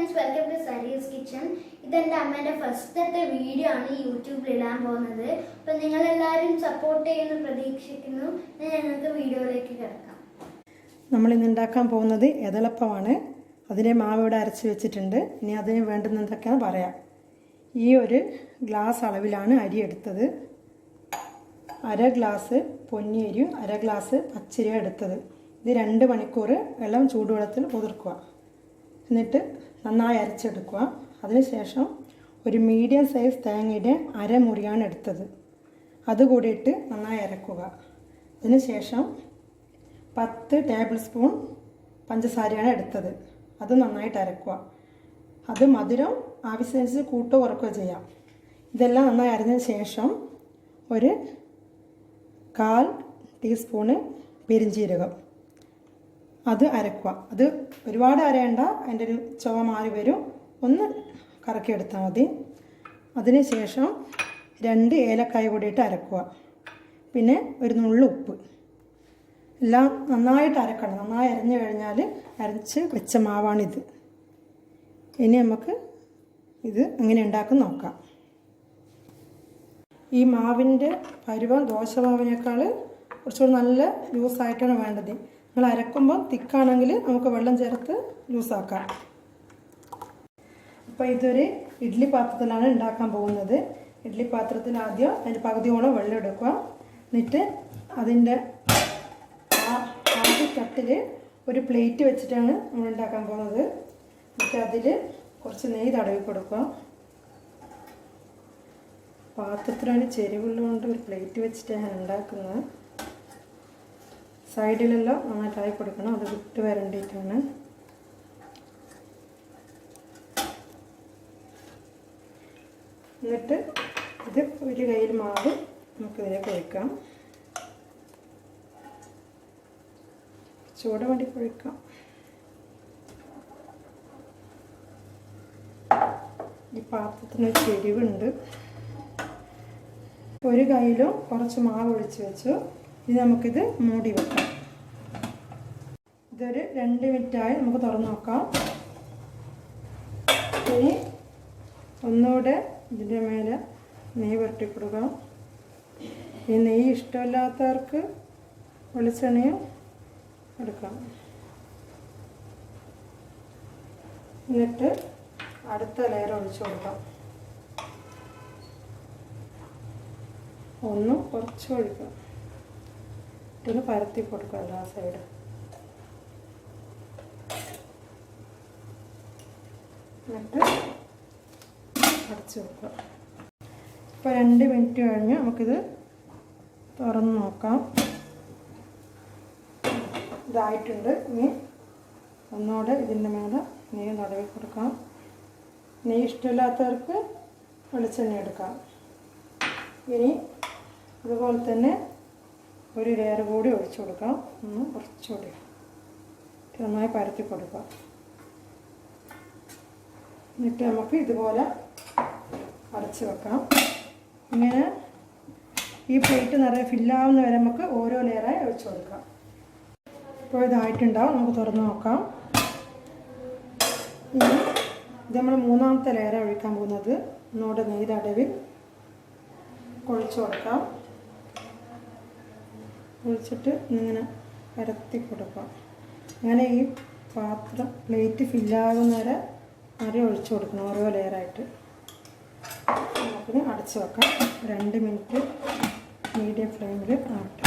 Friends welcome to സരീസ് kitchen ഇതെന്റെ അമ്മേന്റെ ഫസ്റ്റത്തെ വീഡിയോ ആണ് യൂട്യൂബിൽ ഇടാൻ പോകുന്നത്. അപ്പം നിങ്ങളെല്ലാവരും സപ്പോർട്ട് ചെയ്യുമെന്ന് പ്രതീക്ഷിക്കുന്നു. ഞങ്ങൾക്ക് വീഡിയോയിലേക്ക് കിടക്കാം. നമ്മൾ ഇന്ന് ഉണ്ടാക്കാൻ പോകുന്നത് എതളപ്പമാണ് അതിനെ മാവ് ഇവിടെ അരച്ച് വെച്ചിട്ടുണ്ട്. ഇനി അതിന് വേണ്ടുന്ന എന്തൊക്കെയാണെന്ന് പറയാം. ഈ ഒരു ഗ്ലാസ് അളവിലാണ് അരി എടുത്തത്. അര ഗ്ലാസ് പൊന്നിയരിയും അര ഗ്ലാസ് പച്ചരിയും എടുത്തത്. ഇത് രണ്ട് മണിക്കൂർ വെള്ളം ചൂടുവെള്ളത്തിൽ കുതിർക്കുക. എന്നിട്ട് നന്നായി അരച്ചെടുക്കുക. അതിനുശേഷം ഒരു മീഡിയം സൈസ് തേങ്ങയുടെ അരമുറിയാണ് എടുത്തത്. അതുകൂടിയിട്ട് നന്നായി അരക്കുക. അതിനുശേഷം പത്ത് ടേബിൾ സ്പൂൺ പഞ്ചസാരയാണ് എടുത്തത്. അത് നന്നായിട്ട് അരക്കുക. അത് മധുരം ആവശ്യമനുസരിച്ച് കൂട്ടോ കുറക്കുകയോ ചെയ്യാം. ഇതെല്ലാം നന്നായി അരഞ്ഞ ശേഷം ഒരു കാൽ ടീസ്പൂണ് പെരിഞ്ജീരകം അത് അരക്കുക. അത് ഒരുപാട് അരയണ്ട അതിന്റെ ഒരു ചുവ മാറി വരും. ഒന്ന് കറക്കിയെടുത്താൽ മതി. അതിന് ശേഷം രണ്ട് ഏലക്കായ കൂടിയിട്ട് അരക്കുക. പിന്നെ ഒരു നുള്ളു ഉപ്പ്. എല്ലാം നന്നായിട്ട് അരക്കണം. നന്നായി അരഞ്ഞു കഴിഞ്ഞാൽ അരച്ച് വെച്ച മാവാണിത്. ഇനി നമുക്ക് ഇത് എങ്ങനെ ഉണ്ടാക്കി നോക്കാം. ഈ മാവിന്റെ പരുവം ദോശ മാവിനേക്കാൾ കുറച്ചുകൂടി നല്ല ലൂസായിട്ടാണ് വേണ്ടത്. നിങ്ങൾ അരക്കുമ്പോൾ തിക്കാണെങ്കിൽ നമുക്ക് വെള്ളം ചേർത്ത് ലൂസാക്കാം അപ്പോൾ ഇതൊരു ഇഡ്ഡലി പാത്രത്തിലാണ് ഉണ്ടാക്കാൻ പോകുന്നത്. ഇഡ്ഡലി പാത്രത്തിൽ ആദ്യം അതിന് പകുതിയോളം വെള്ളം എടുക്കുക. എന്നിട്ട് അതിന്റെ ആദ്യ തട്ടിൽ ഒരു പ്ലേറ്റ് വെച്ചിട്ടാണ് നമ്മൾ ഉണ്ടാക്കാൻ പോകുന്നത്. എന്നിട്ട് അതിൽ കുറച്ച് നെയ്യ് തടവി കൊടുക്കുക. പാത്രത്തിലാണ് ചെരുവുള്ളതുകൊണ്ട് ഒരു പ്ലേറ്റ് വെച്ചിട്ടാണ് ഉണ്ടാക്കുന്നത്. സൈഡിലെല്ലാം നന്നായിട്ടായി കൊടുക്കണം. അത് വിട്ട് വരണ്ടിയിട്ടാണ് എന്നിട്ട് ഇത് ഒരു കയ്യിൽ മാവ്. നമുക്കിതിലേക്ക് ഒഴിക്കാം. ചൂട് വേണ്ടി കൊഴിക്കാം ഈ പാത്രത്തിന് ഒരു ചെരിവുണ്ട് ഒരു കയ്യിലും കുറച്ച് മാവ് ഒഴിച്ച് വെച്ചു. ഇനി നമുക്കിത് മൂടി വെക്കാം. ഇതൊരു രണ്ട് മിനിറ്റായി നമുക്ക് തുറന്നു നോക്കാം. ഇനി ഒന്നുകൂടെ ഇതിന്റെ മേലെ നെയ്യ് പുരട്ടി ഈ നെയ്യ് ഇഷ്ടമില്ലാത്തവർക്ക് വെളിച്ചെണ്ണയും എടുക്കാം. എന്നിട്ട് അടുത്ത ലെയർ ഒഴിച്ചു കൊടുക്കാം. ഒന്ന് കുറച്ച് ഒഴിക്കാം. ഇതൊന്ന് പരത്തി കൊടുക്കാം എല്ലാ സൈഡ് എന്നിട്ട് അടച്ചു വെക്കുക. ഇപ്പോൾ രണ്ട് മിനിറ്റ് കഴിഞ്ഞ് നമുക്കിത് തുറന്ന് നോക്കാം. ഇതായിട്ടുണ്ട്. ഇനി ഒന്നുകൂടെ ഇതിന്റെ മേലെ നെയ്യ് തടവി കൊടുക്കാം. നെയ്യ് ഇഷ്ടമില്ലാത്തവർക്ക് വെളിച്ചെണ്ണ എടുക്കാം. ഇനി അതുപോലെ തന്നെ ഒരു ലെയർ കൂടി ഒഴിച്ചു കൊടുക്കാം ഒന്ന് കുറച്ചുകൂടി. നന്നായി പരത്തി കൊടുക്കാം എന്നിട്ട് നമുക്ക് ഇതുപോലെ അടച്ച് വെക്കാം ഇങ്ങനെ ഈ പ്ലേറ്റ് നിറയെ ഫില്ലാവുന്ന വരെ നമുക്ക് ഓരോ ലെയറായി ഒഴിച്ചു കൊടുക്കാം. ഇപ്പോൾ ഇതായിട്ടുണ്ടാവും. നമുക്ക് തുറന്ന് നോക്കാം. ഇനി ഇത് നമ്മൾ മൂന്നാമത്തെ ലെയറാണ് ഒഴിക്കാൻ പോകുന്നത്. ഒന്നുകൂടെ നെയ്തടവിൽ കുഴിച്ചു കൊടുക്കാം. ഒഴിച്ചിട്ട് ഇങ്ങനെ പരത്തി കൊടുക്കാം. അങ്ങനെ ഈ പാത്രം പ്ലേറ്റ് ഫില്ലാകുന്ന വരെ അരി ഒഴിച്ചു കൊടുക്കണം ഓരോ ലെയറായിട്ട് അതിന് അടച്ചു വെക്കാം. രണ്ട് മിനിറ്റ് മീഡിയം ഫ്ലെയിമിൽ ആവട്ടെ.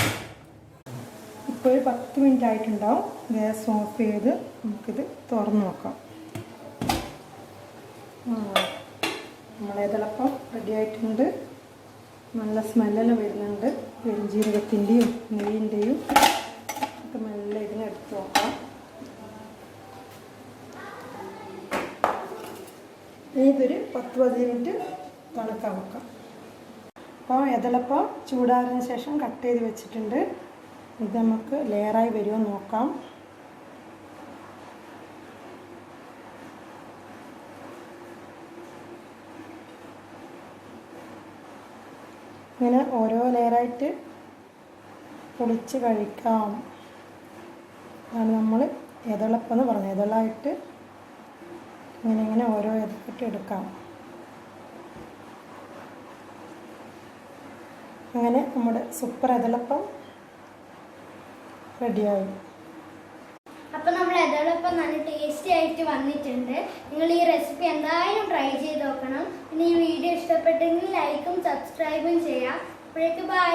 ഇപ്പോൾ ഒരു പത്ത് മിനിറ്റ് ആയിട്ടുണ്ടാവും. ഗ്യാസ് ഓഫ് ചെയ്ത് നമുക്കിത് തുറന്ന് നോക്കാം. നമ്മളേതളപ്പം റെഡി ആയിട്ടുണ്ട്? നല്ല സ്മെല്ലെല്ലാം വരുന്നുണ്ട്. പെരുംജീരകത്തിന്റെയും നെയ്യിന്റെയും ഒക്കെ മെല്ലെ ഇതിനെ എടുത്ത് നോക്കാം. ഇതൊരു പത്ത് പതി മിനിറ്റ് തണുക്കാൻ വെക്കാം. അപ്പോൾ ഇതളപ്പം ചൂടാറിന് ശേഷം കട്ട് ചെയ്ത് വെച്ചിട്ടുണ്ട്. ഇത് നമുക്ക് ലെയറായി വരുമോ നോക്കാം. ഇങ്ങനെ ഓരോ ലെയറായിട്ട് പൊളിച്ച് കഴിക്കാം. അതാണ് നമ്മൾ എതളപ്പം എന്ന് പറഞ്ഞത്. എതളായിട്ട് ഇങ്ങനെ ഇങ്ങനെ ഓരോ ഇതായിട്ട് എടുക്കാം. അങ്ങനെ നമ്മുടെ സൂപ്പർ എതളപ്പം റെഡിയായി അപ്പൊ നമ്മൾ എതോടൊപ്പം നല്ല ടേസ്റ്റി ആയിട്ട് വന്നിട്ടുണ്ട്. നിങ്ങൾ ഈ റെസിപ്പി എന്തായാലും ട്രൈ ചെയ്ത് നോക്കണം. പിന്നെ ഈ വീഡിയോ ഇഷ്ടപ്പെട്ടെങ്കിൽ ലൈക്കും സബ്സ്ക്രൈബും ചെയ്യാം. അപ്പോഴേക്ക് ബൈ